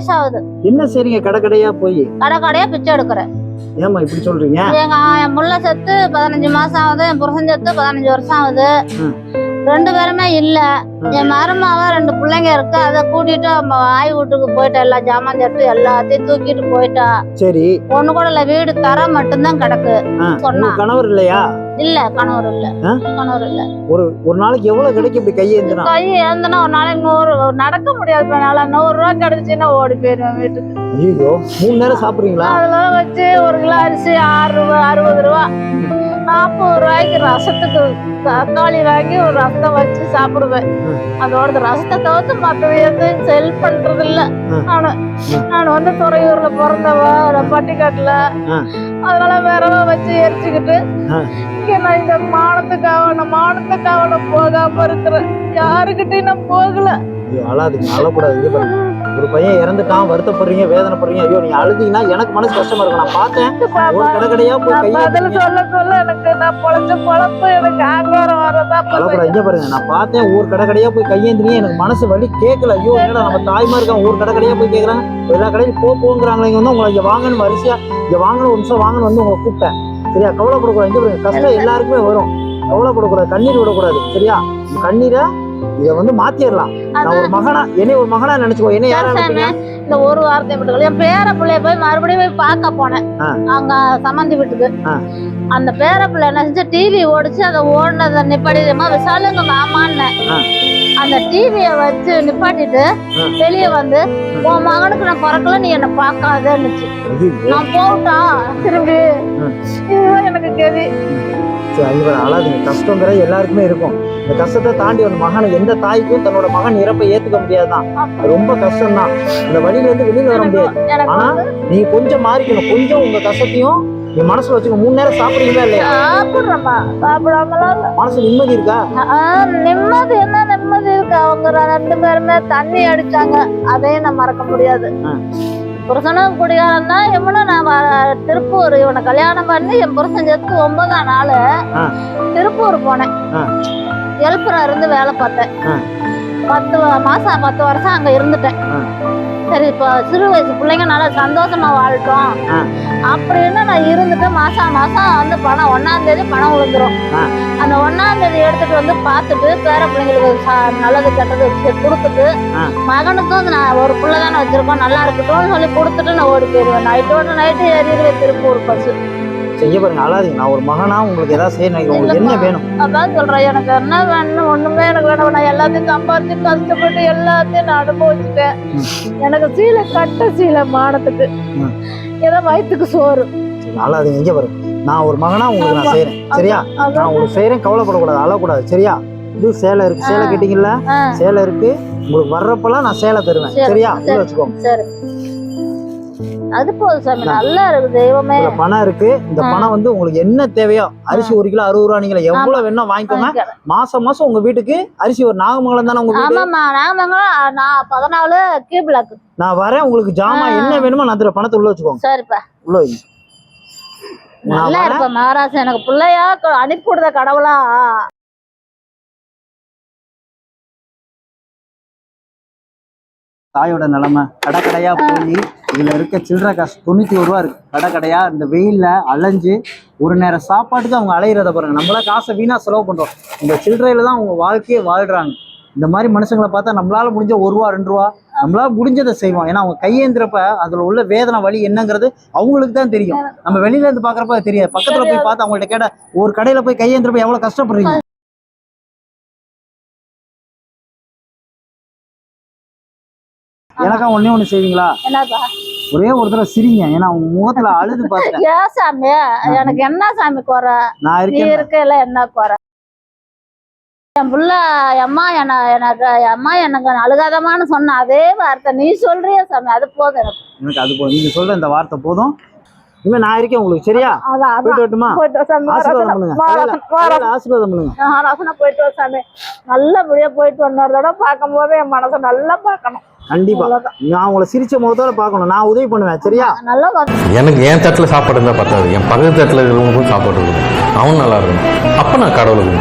ஆகுது என்ன செய்றீங்க கடை கடையா போய்? கடை கடையா பிச்சை எடுக்கிறேன் ஏமா இப்படி சொல்றீங்க? எங்க என் புள்ள செத்து பதினஞ்சு மாசம் ஆகுது என் புருஷன் செத்து பதினஞ்சு வருஷம் ஆகுது. ரெண்டு பேருமே இல்ல. என் மருமாவ ரெண்டு பிள்ளைங்க இருக்கு. அதை கூட்டிட்டு ஆய் வீட்டுக்கு போயிட்டா எல்லா ஜாமான் தட்டு எல்லாத்தையும் தூக்கிட்டு போயிட்டா. சரி. ஒண்ணு கூட இல்ல வீடு தர மட்டும்தான் கிடக்கு. சொன்னா. கணவர் இல்லையா? இல்ல கணவர் இல்ல? கணவர் இல்ல ஒரு ஒரு நாளைக்கு எவ்வளவு கிடைக்கும் இப்படி கையேந்தினா கை ஏந்தனா ஒரு நாளைக்கு நூறு நடக்க முடியாது என்னால நூறு ரூபா கிடைச்சுன்னா ஓடி போயிருவேன் வீட்டுக்கு ஐயோ மூணு நேரம் சாப்பிடுறீங்களா அதெல்லாம் வச்சு ஒரு கிலோ அரிசி ஆறு ரூபா அறுபது ரூபா நாற்பது ரூபாய்க்கு ரசத்துக்கு தக்காளி வாங்கி ஒரு ரசம் வச்சு சாப்பிடுவேன். அதோட ரசத்தை தவிர்த்து மற்றது எதுவும் செல் பண்றது இல்ல. நானு. நான் வந்து துறையூர்ல பிறந்தவ பட்டிக்காட்டுல. அதனால விரவ வச்சு எரிச்சுக்கிட்டு நான் இந்த மானத்துக்காக நான் மானத்துக்காக நான் போகாம இருக்கிறேன். யாருக்கிட்டையும் நான் போகல. அழாதீங்க அழக்கூடாது ஒரு பையன் இறந்துட்டான் வருத்தப்படுறீங்க வேதனைப்படுறீங்க ஐயோ நீங்க அழுதீங்கன்னா எனக்கு மனசு கஷ்டமா இருக்கும். நான் பார்த்தேன். ஒரு கடை கடையா போய் கையேந்திங்க சொல்ல சொல்ல எனக்கு நான் பொழைச்ச பொழப்பு எனக்கு ஆங்காரம் வரதா அழக்கூடாது இங்க பாருங்க நான் பார்த்தேன் ஒரு கடை கடையா போய் கையேந்திரியே எனக்கு மனசு வலி கேட்கல. ஐயோ என்னடா நம்ம தாய்மா இருக்காங்க ஒரு கடை கடையா போய் கேக்குறாங்க. எல்லா கடையும் போ போங்கிறாங்களே இங்க வந்து உங்களை இங்க வாங்கணும் வரிசையா இங்க வாங்கணும் ஒரு நிமிஷம் வாங்கணும் வந்து உங்களை கூப்பிட்டேன். சரியா? கவலைப்படக்கூடாது இங்க பாருங்க கஷ்டம். எல்லாருக்குமே வரும். கவலைப்படக்கூடாது கண்ணீர் விடக்கூடாது சரியா? கண்ணீரை இத வந்து மாத்திரலாம். நான் ஒரு மகனா என்னை ஒரு மகனா நினைச்சுக்கோ என்ன யாரா இந்த ஒரு வார்த்தை மட்டும் என் பேர பிள்ளைய போய் மறுபடியும் போய் பார்க்க போனேன். அங்க சம்மந்தி வீட்டுக்கு. அந்த பேர பிள்ளை என்ன செஞ்சு டிவி ஓடிச்சு அதை ஓடினதை நிப்பாட்டிமா விசாலுங்க மாமான்னு ஆ. அந்த டிவிய வச்சு நிப்பாட்டிட்டு. வெளியே வந்து உன் மகனுக்கு நான் பிறக்கல நீ என்ன பார்க்காதன்னுச்சு. நான் போட்டா திரும்பி. இதுதான் எனக்கு கதி. ஐயோ, அழாதீங்க கஷ்டங்கிறது எல்லாருக்குமே இருக்கும். இந்த கஷ்டத்தை தாண்டி ஒரு மகனை எந்த தாய்க்கும் தன்னோட மகன் இறப்பை ஏத்துக்க முடியாதுதான். அது ரொம்ப கஷ்டம் தான் இந்த வழியில இருந்து வெளியில வர முடியாது. ஆனா நீ கொஞ்சம் மாறிக்கணும். கொஞ்சம் உங்க கஷ்டத்தையும் நீ மனசுல வச்சுக்க மூணு நேரம் சாப்பிடுறீங்களா இல்லையா? சாப்பிடுறேம்மா. சாப்பிடாமலாம். மனசு நிம்மதி இருக்கா? நிம்மதி என்ன நிம்மதி இருக்கு? அவங்க ரெண்டு பேருமே தண்ணி அடிச்சாங்க. அதையும் நான் மறக்க முடியாது. புருஷனும் குடிகாரன் தான் வ- திருப்பூர் இவனை கல்யாணம் பண்ணி என் புருஷன் செத்து ஒன்பதாம் நாள். திருப்பூர் போனேன். எழுப்புறா இருந்து வேலை பார்த்தேன். பத்து மாசம் பத்து வருஷம் அங்க இருந்துட்டேன். சரி இப்போ சிறு வயசு பிள்ளைங்க நல்லா சந்தோஷமா வாழட்டும். அப்படின்னு நான் இருந்துட்டு மாசம் மாசம் வந்து பணம் ஒன்னாம் தேதி பணம் விழுந்துரும். அந்த ஒன்னாம் தேதி எடுத்துட்டு வந்து பார்த்துட்டு பேர பிள்ளைங்களுக்கு நல்லது கெட்டது கொடுத்துட்டு. மகனுக்கும் நான் ஒரு பிள்ளை தானே வச்சிருக்கோம் நல்லா இருக்கட்டும்னு சொல்லி கொடுத்துட்டு நான் ஓடி போயிடுவேன் நைட்டோட நைட்டு ஏறிடுவேன் திருப்பூர் பஸ் செய்ய பாருங்க அழாதீங்க. நான் ஒரு மகனா உங்களுக்கு ஏதாவது செய்யணும் உங்களுக்கு என்ன வேணும்? அதான் சொல்றேன். எனக்கு என்ன வேணும் ஒண்ணுமே எனக்கு வேணும். நான் எல்லாத்தையும் சம்பாதிச்சு கஷ்டப்பட்டு எல்லாத்தையும் நான் அனுபவிச்சுட்டேன். எனக்கு சீலை கட்ட சீலை மானத்துக்கு. ஏதோ வயிற்றுக்கு சோறு. அழாதீங்க. இங்க பாருங்க. நான் ஒரு மகனா உங்களுக்கு நான் செய்யறேன் சரியா? நான் உங்களுக்கு செய்யறேன் கவலைப்படக்கூடாது. அழக்கூடாது. சரியா? இது சேலை இருக்கு. சேலை கேட்டீங்கல்ல. சேலை இருக்கு. உங்களுக்கு வர்றப்பெல்லாம் நான் சேலை தருவேன். சரி, சரியா? வச்சுக்கோங்க. அது போதும் சாமி நல்லா இருக்கு தெய்வமே. பணம் இருக்கு. இந்த. பணம் வந்து உங்களுக்கு என்ன தேவையோ அரிசி ஒரு கிலோ அறுபது ரூபா நீங்க எவ்வளவு வேணா வாங்கிக்கோங்க. மாசம் மாசம் உங்க வீட்டுக்கு அரிசி ஒரு நாகமங்கலம் தானே உங்க வீடு? ஆமாம்மா நாகமங்கலம் நான் பதினாலு கீ பிளாக் நான் வரேன் உங்களுக்கு ஜாமான். என்ன வேணுமோ நான் அதுல பணத்தை உள்ள வச்சுக்கோங்க. சரிப்பா. உள்ள வைங்க. நல்லா. இருப்ப மகாராஜா எனக்கு பிள்ளையா க- அனுப்பி விடுத கடவுளா. தாயோட நிலமை கடை கடையா போய் இதுல இருக்க சில்லற காசு தொண்ணூத்தி ஒரு ரூபா இருக்கு. கடை கடையா இந்த வெயில்ல அலைஞ்சு ஒரு நேரம் சாப்பாட்டுக்கு அவங்க அலையிறத பாருங்க. நம்மளா காசை வீணா செலவு பண்றோம். இந்த சில்லறையில தான் அவங்க வாழ்க்கையே வாழ்றாங்க. இந்த மாதிரி மனுஷங்களை பார்த்தா நம்மளால முடிஞ்ச ஒரு ரூபா ரெண்டு ரூபா நம்மளால முடிஞ்சதை செய்வோம் ஏன்னா அவங்க கையேந்திரப்ப அதுல உள்ள வேதனை வலி என்னங்கிறது அவங்களுக்கு தான் தெரியும். நம்ம வெளியில இருந்து பாக்குறப்ப தெரியாது. பக்கத்துல போய் பார்த்து அவங்கள்ட்ட கேட்ட ஒரு கடையில போய் கையேந்திரப்ப எவ்வளவு கஷ்டப்படுறீங்க? எனக்கா ஒண்ணே ஒண்ணு செய்வீங்களா? என்னப்பா? ஒரே ஒரு தடவை சிரிங்க. ஏன்னா உங்க முகத்துல அழுது பார்த்தேன். ஏன் சாமி எனக்கு என்ன சாமி குறை? நான் நீ இருக்கேன். என்ன குறை? என் புள்ள அம்மா என்ன எனக்கு அம்மா எனக்கு அழுகாதமான்னு சொன்ன அதே வார்த்தை. நீ சொல்றிய சாமி அது போதும் எனக்கு. எனக்கு அது போதும். நீங்க சொல்ற இந்த வார்த்தை போதும். இனிமே நான் இருக்கேன் உங்களுக்கு சரியா? அதான் அதான். போயிட்டு வரட்டுமா? போயிட்டு வா சாமி ஆசீர்வாதம் மகாராஜா, பண்ணுங்க. தலையில ஆசீர்வாதம் பண்ணுங்க. போயிட்டு வா சாமி. நல்லபடியா போயிட்டு வந்தோட தடவை பார்க்கும் போது என் மனசை நல்லா பார்க்கணும். கண்டிப்பா. நான் உங்களை சிரிச்ச முகத்தோட பார்க்கணும். நான் உதவி பண்ணுவேன் சரியா? நல்லா எனக்கு என் தட்டில் சாப்பாடு இருந்தால் பத்தாது. என் பக்கத்து தட்டில் இருக்கிறவங்களுக்கும் சாப்பாடு இருக்கணும் அவன் நல்லா இருக்கணும். அப்போ நான் கடவுளை கும்பிடுவேன்